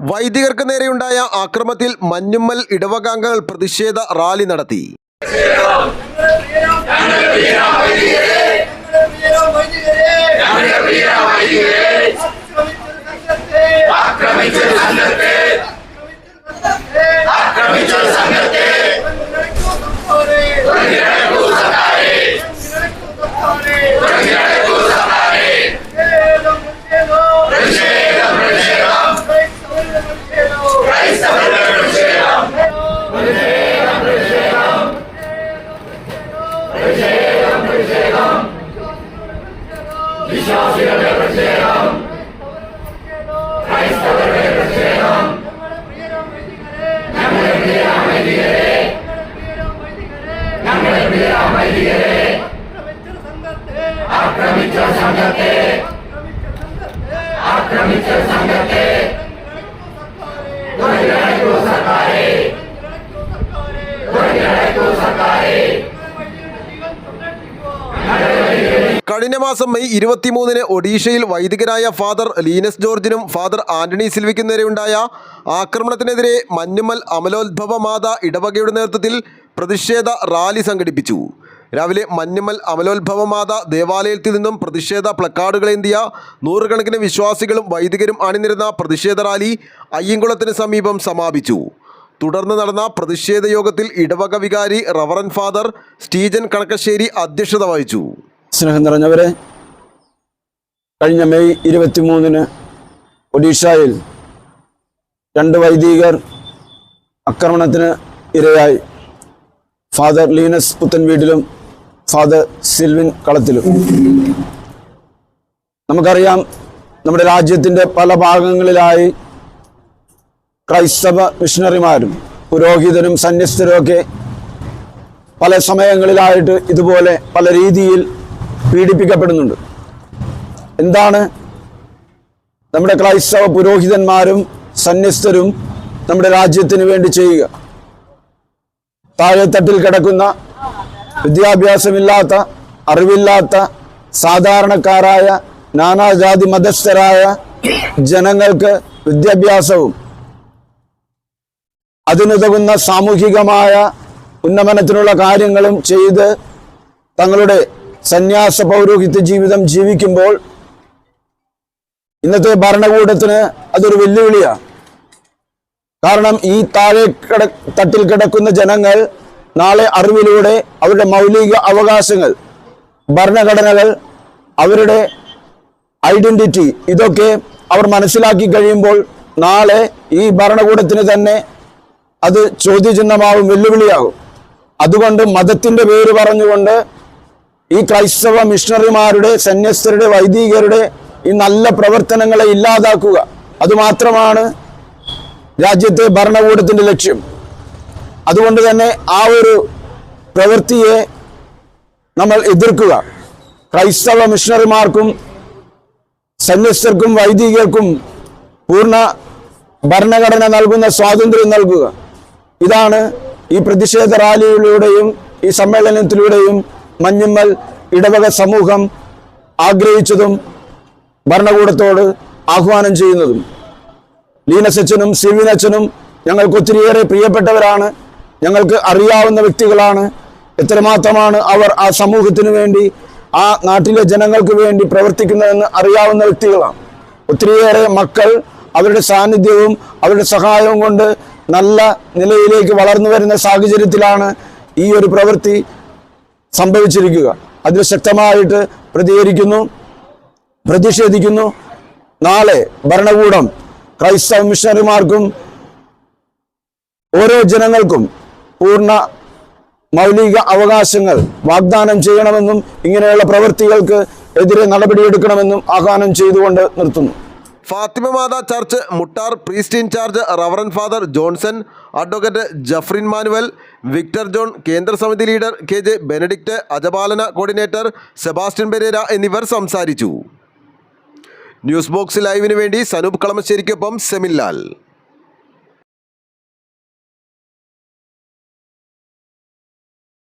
വൈദികർക്ക് നേരെയുണ്ടായ ആക്രമത്തിൽ മഞ്ഞുമ്മൽ ഇടവകാംഗങ്ങൾ പ്രതിഷേധ റാലി നടത്തി. ആക്രമിച്ച സംഘത്തെ ആക്രമിച്ച സംഘത്തെ കഴിഞ്ഞ മാസം മെയ് ഇരുപത്തിമൂന്നിന് ഒഡീഷയിൽ വൈദികരായ ഫാദർ ലീനസ് ജോർജിനും ഫാദർ ആന്റണി സിൽവിക്കും നേരെയുണ്ടായ ആക്രമണത്തിനെതിരെ മഞ്ഞുമൽ അമലോത്ഭവ മാത ഇടവകയുടെ നേതൃത്വത്തിൽ പ്രതിഷേധ റാലി സംഘടിപ്പിച്ചു. രാവിലെ മഞ്ഞമ്മൽ അമലോത്ഭവ മാത ദേവാലയത്തിൽ നിന്നും പ്രതിഷേധ പ്ലക്കാർഡുകളേന്തിയ നൂറുകണക്കിന് വിശ്വാസികളും വൈദികരും അണിനിരുന്ന പ്രതിഷേധ റാലി അയ്യങ്കുളത്തിന് സമീപം സമാപിച്ചു. തുടർന്ന് നടന്ന പ്രതിഷേധ യോഗത്തിൽ ഇടവക വികാരി റവറൻ ഫാദർ സ്റ്റീജൻ കണക്കശ്ശേരി അധ്യക്ഷത വഹിച്ചു. സ്നേഹം നിറഞ്ഞവരെ കഴിഞ്ഞ മെയ് ഇരുപത്തിമൂന്നിന് ഒഡീഷയിൽ രണ്ട് വൈദികർ ആക്രമണത്തിന് ഇരയായി. ഫാദർ ലീനസ് പുത്തൻ വീട്ടിലും ഫാദർ സിൽവിൻ കളത്തിലും. നമുക്കറിയാം നമ്മുടെ രാജ്യത്തിന്റെ പല ഭാഗങ്ങളിലായി ക്രൈസ്തവ മിഷണറിമാരും പുരോഹിതരും സന്യസ്തരും ഒക്കെ പല സമയങ്ങളിലായിട്ട് ഇതുപോലെ പല രീതിയിൽ പീഡിപ്പിക്കപ്പെടുന്നുണ്ട്. എന്താണ്? നമ്മുടെ ക്രൈസ്തവ പുരോഹിതന്മാരും സന്യസ്തരും നമ്മുടെ രാജ്യത്തിന് വേണ്ടി ചെയ്യുക. താഴെത്തട്ടിൽ കിടക്കുന്ന വിദ്യാഭ്യാസമില്ലാത്ത അറിവില്ലാത്ത സാധാരണക്കാരായ നാനാജാതി മതസ്ഥരായ ജനങ്ങൾക്ക് വിദ്യാഭ്യാസവും അതിനുതകുന്ന സാമൂഹികമായ ഉന്നമനത്തിനുള്ള കാര്യങ്ങളും ചെയ്ത് തങ്ങളുടെ സന്യാസ പൗരോഹിത്യ ജീവിതം ജീവിക്കുമ്പോൾ ഇന്നത്തെ ഭരണകൂടത്തിന് അതൊരു വെല്ലുവിളിയാണ്. കാരണം ഈ താഴെ തട്ടിൽ കിടക്കുന്ന ജനങ്ങൾ നാളെ അറിവിലൂടെ അവരുടെ മൗലിക അവകാശങ്ങൾ ഭരണഘടനകൾ അവരുടെ ഐഡന്റിറ്റി ഇതൊക്കെ അവർ മനസ്സിലാക്കി കഴിയുമ്പോൾ നാളെ ഈ ഭരണകൂടത്തിന് തന്നെ അത് ചോദ്യചിഹ്നമാവും വെല്ലുവിളിയാകും അതുകൊണ്ട് മതത്തിന്റെ പേര് പറഞ്ഞുകൊണ്ട് ഈ ക്രൈസ്തവ മിഷണറിമാരുടെ സന്യസ്തരുടെ വൈദികരുടെ ഈ നല്ല പ്രവർത്തനങ്ങളെ ഇല്ലാതാക്കുക. അതുമാത്രമാണ് രാജ്യത്തെ ഭരണകൂടത്തിന്റെ ലക്ഷ്യം. അതുകൊണ്ട് തന്നെ ആ ഒരു പ്രവൃത്തിയെ നമ്മൾ എതിർക്കുക. ക്രൈസ്തവ മിഷണറിമാർക്കും സന്യസ്തർക്കും വൈദികർക്കും പൂർണ ഭരണഘടന നൽകുന്ന സ്വാതന്ത്ര്യം നൽകുക. ഇതാണ് ഈ പ്രതിഷേധ റാലിയിലൂടെയും ഈ സമ്മേളനത്തിലൂടെയും മഞ്ഞുമ്മൽ ഇടവക സമൂഹം ആഗ്രഹിച്ചതും ഭരണകൂടത്തോട് ആഹ്വാനം ചെയ്യുന്നതും. ലീനസച്ചനും സിവിനച്ചനും ഞങ്ങൾക്ക് ഒത്തിരിയേറെ പ്രിയപ്പെട്ടവരാണ്. ഞങ്ങൾക്ക് അറിയാവുന്ന വ്യക്തികളാണ്. എത്രമാത്രമാണ് അവർ ആ സമൂഹത്തിന് വേണ്ടി ആ നാട്ടിലെ ജനങ്ങൾക്ക് വേണ്ടി പ്രവർത്തിക്കുന്നതെന്ന് അറിയാവുന്ന വ്യക്തികളാണ്. ഒത്തിരിയേറെ മക്കൾ അവരുടെ സാന്നിധ്യവും അവരുടെ സഹായവും കൊണ്ട് നല്ല നിലയിലേക്ക് വളർന്നു വരുന്ന സാഹചര്യത്തിലാണ് ഈ ഒരു പ്രവൃത്തി സംഭവിച്ചിരിക്കുക. അതിൽ ശക്തമായിട്ട് പ്രതികരിക്കുന്നു പ്രതിഷേധിക്കുന്നു. നാളെ ഭരണകൂടം ക്രൈസ്തവ മിഷണറിമാർക്കും ഓരോ ജനങ്ങൾക്കും പൂർണ മൗലിക അവകാശങ്ങൾ വാഗ്ദാനം ചെയ്യണമെന്നും ഇങ്ങനെയുള്ള പ്രവൃത്തികൾക്ക് എതിരെ നടപടിയെടുക്കണമെന്നും ആഹ്വാനം ചെയ്തുകൊണ്ട് നിർത്തുന്നു. Fatima Matha church Muttar priest in charge reverend Father Johnson advocate Jefrin Manuel Victor John കേന്ദ്ര സമിതി ലീഡർ കെ ജെ ബെനഡിക്റ്റ് അജപാലന കോർഡിനേറ്റർ സെബാസ്റ്റ്യൻ പെരേര എന്നിവർ സംസാരിച്ചു. ന്യൂസ് ബോക്സ് ലൈവിന് വേണ്ടി സനൂപ് കളമശ്ശേരിക്കൊപ്പം സെമിൻലാൽ